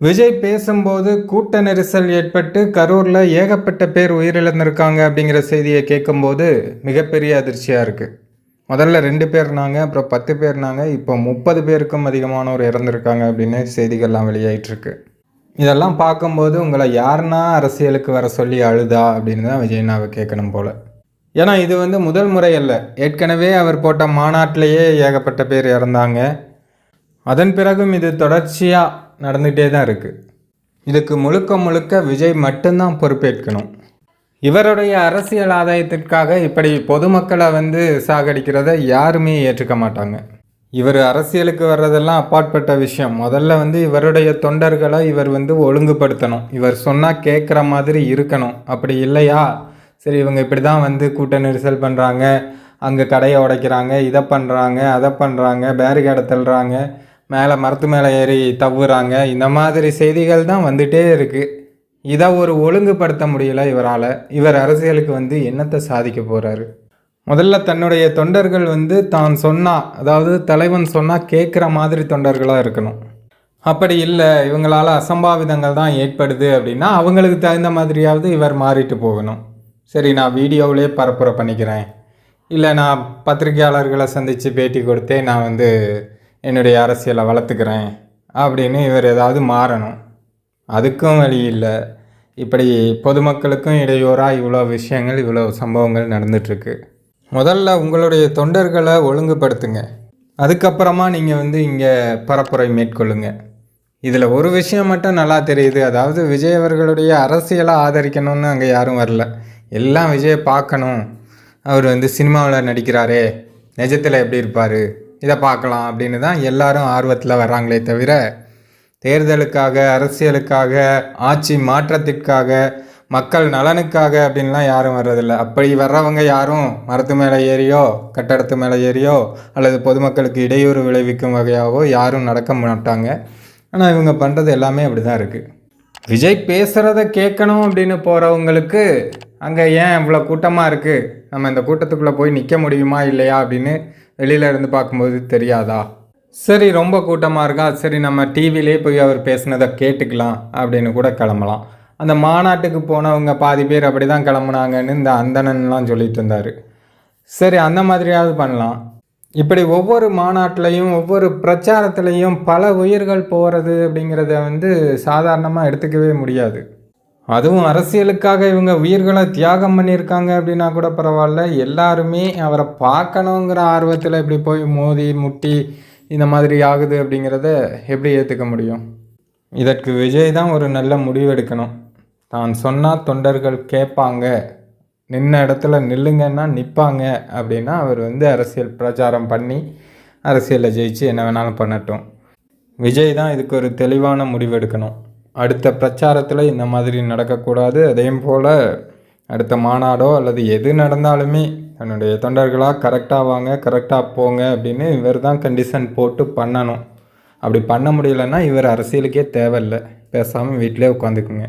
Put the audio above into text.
விஜய் பேசும்போது கூட்ட நெரிசல் ஏற்பட்டு கரூரில் ஏகப்பட்ட பேர் உயிரிழந்திருக்காங்க அப்படிங்கிற செய்தியை கேட்கும்போது மிகப்பெரிய அதிர்ச்சியாக இருக்குது முதல்ல ரெண்டு பேர்னாங்க அப்புறம் பத்து பேர்னாங்க இப்போ முப்பது பேருக்கும் அதிகமானோர் இறந்துருக்காங்க அப்படின்னு செய்திகள்லாம் வெளியாயிட்டிருக்கு. இதெல்லாம் பார்க்கும்போது உங்களை யாருன்னா அரசியலுக்கு வர சொல்லி அழுதா அப்படின்னு தான் விஜய்னாவை கேட்கணும் போல். ஏன்னா இது வந்து முதல் முறை அல்ல. ஏற்கனவே அவர் போட்ட மாநாட்டிலேயே ஏகப்பட்ட பேர் இறந்தாங்க. அதன் பிறகும் இது தொடர்ச்சியாக நடந்துகிட்டே தான் இருக்குது இதுக்கு முழுக்க முழுக்க விஜய் மட்டும்தான் பொறுப்பேற்கணும். இவருடைய அரசியல் ஆதாயத்திற்காக இப்படி பொதுமக்களை வந்து சாகடிக்கிறத யாருமே ஏற்றுக்க மாட்டாங்க. இவர் அரசியலுக்கு வர்றதெல்லாம் அப்பாற்பட்ட விஷயம். முதல்ல வந்து இவருடைய தொண்டர்களை இவர் வந்து ஒழுங்குபடுத்தணும். இவர் சொன்னால் கேட்குற மாதிரி இருக்கணும். அப்படி இல்லையா? சரி இவங்க இப்படி தான் வந்து கூட்ட நெரிசல் பண்ணுறாங்க அங்கே கடையை உடைக்கிறாங்க இதை பண்ணுறாங்க அதை பண்ணுறாங்க பேரிகேடை தள்ளுறாங்க. மேலே மரத்து மேலே ஏறி தவுறாங்க இந்த மாதிரி செய்திகள் தான் வந்துட்டே இருக்குது இதை ஒரு ஒழுங்குபடுத்த முடியல இவரால். இவர் அரசியலுக்கு வந்து என்னத்தை சாதிக்க போகிறாரு முதல்ல தன்னுடைய தொண்டர்கள் வந்து தான் சொன்னால் அதாவது தலைவன் சொன்னால் கேட்குற மாதிரி தொண்டர்களாக இருக்கணும். அப்படி இல்லை இவங்களால் அசம்பாவிதங்கள் தான் ஏற்படுது அப்படின்னா அவங்களுக்கு தகுந்த மாதிரியாவது இவர் மாறிட்டு போகணும். சரி நான் வீடியோவிலே பரப்புரை பண்ணிக்கிறேன். இல்லை நான் பத்திரிகையாளர்களை சந்தித்து பேட்டி கொடுத்தே நான் வந்து என்னுடைய அரசியலை வளர்த்துக்கிறேன் அப்படின்னு இவர் ஏதாவது மாறணும். அதுக்கும் வழி இல்லை. இப்படி பொதுமக்களுக்கும் இடையூறாக இவ்வளோ விஷயங்கள் இவ்வளோ சம்பவங்கள் நடந்துகிட்ருக்கு முதல்ல உங்களுடைய தொண்டர்களை ஒழுங்குபடுத்துங்க. அதுக்கப்புறமா நீங்கள் வந்து இங்கே பரப்புரை மேற்கொள்ளுங்க. இதில் ஒரு விஷயம் மட்டும் நல்லா தெரியுது. அதாவது விஜய் அவர்களுடைய அரசியலை ஆதரிக்கணும்னு அங்கே யாரும் வரல. எல்லாம் விஜயை பார்க்கணும். அவர் வந்து சினிமாவில் நடிக்கிறாரே. நிஜத்தில் எப்படி இருப்பார்? இதை பார்க்கலாம் அப்படின்னு தான் எல்லாரும் ஆர்வத்தில் வர்றாங்களே தவிர தேர்தலுக்காக அரசியலுக்காக ஆட்சி மாற்றத்திற்காக மக்கள் நலனுக்காக அப்படின்லாம் யாரும் வர்றதில்ல. அப்படி வர்றவங்க யாரும் மரத்து மேலே ஏறியோ கட்டடத்து மேலே ஏறியோ அல்லது பொதுமக்களுக்கு இடையூறு விளைவிக்கும் வகையாகவோ யாரும் நடக்க மாட்டாங்க. ஆனால் இவங்க பண்ணுறது எல்லாமே அப்படி தான் இருக்குது விஜய் பேசுகிறத கேட்கணும் அப்படின்னு போகிறவங்களுக்கு அங்கே ஏன் இவ்வளோ கூட்டமாக இருக்குது நம்ம இந்த கூட்டத்துக்குள்ளே போய் நிற்க முடியுமா இல்லையா அப்படின்னு வெளியில இருந்து பார்க்கும்போது தெரியாதா? சரி ரொம்ப கூட்டமாக இருக்கா? சரி நம்ம டிவிலே போய் அவர் பேசுனதை கேட்டுக்கலாம் அப்படின்னு கூட கிளம்பலாம். அந்த மாநாட்டுக்கு போனவங்க பாதி பேர் அப்படி தான் கிளம்புனாங்கன்னு இந்த அந்தணன்லாம் சொல்லிட்டு இருந்தார். சரி அந்த மாதிரியாவது பண்ணலாம். இப்படி ஒவ்வொரு மாநாட்டிலையும் ஒவ்வொரு பிரச்சாரத்துலேயும் பல உயிர்கள் போகிறது அப்படிங்கிறத வந்து சாதாரணமாக எடுத்துக்கவே முடியாது. அதுவும் அரசியலுக்காக இவங்க உயிர்களை தியாகம் பண்ணியிருக்காங்க அப்படின்னா கூட பரவாயில்ல. எல்லாருமே அவரை பார்க்கணுங்கிற ஆர்வத்தில் இப்படி போய் மோதி முட்டி இந்த மாதிரி ஆகுது அப்படிங்கிறத எப்படி ஏற்றுக்க முடியும்? இதற்கு விஜய் தான் ஒரு நல்ல முடிவெடுக்கணும் தான் சொன்னால் தொண்டர்கள் கேட்பாங்க. நின்ன இடத்துல நில்லுங்கன்னா நிற்பாங்க அப்படின்னா அவர் வந்து அரசியல் பிரச்சாரம் பண்ணி அரசியலில் ஜெயிச்சு என்ன வேணாலும் பண்ணட்டும். விஜய் தான் இதுக்கு ஒரு தெளிவான முடிவெடுக்கணும் அடுத்த பிரச்சாரத்தில் இந்த மாதிரி நடக்கக்கூடாது. அதையும் போல் அடுத்த மாநாடோ அல்லது எது நடந்தாலுமே தன்னுடைய தொண்டர்களாக கரெக்டாக வாங்க கரெக்டாக போங்க அப்படின்னு இவர் தான் கண்டிஷன் போட்டு பண்ணணும். அப்படி பண்ண முடியலன்னா இவர் அரசியலுக்கே தேவையில்லை. பேசாமல் வீட்டிலே உட்காந்துக்குங்க.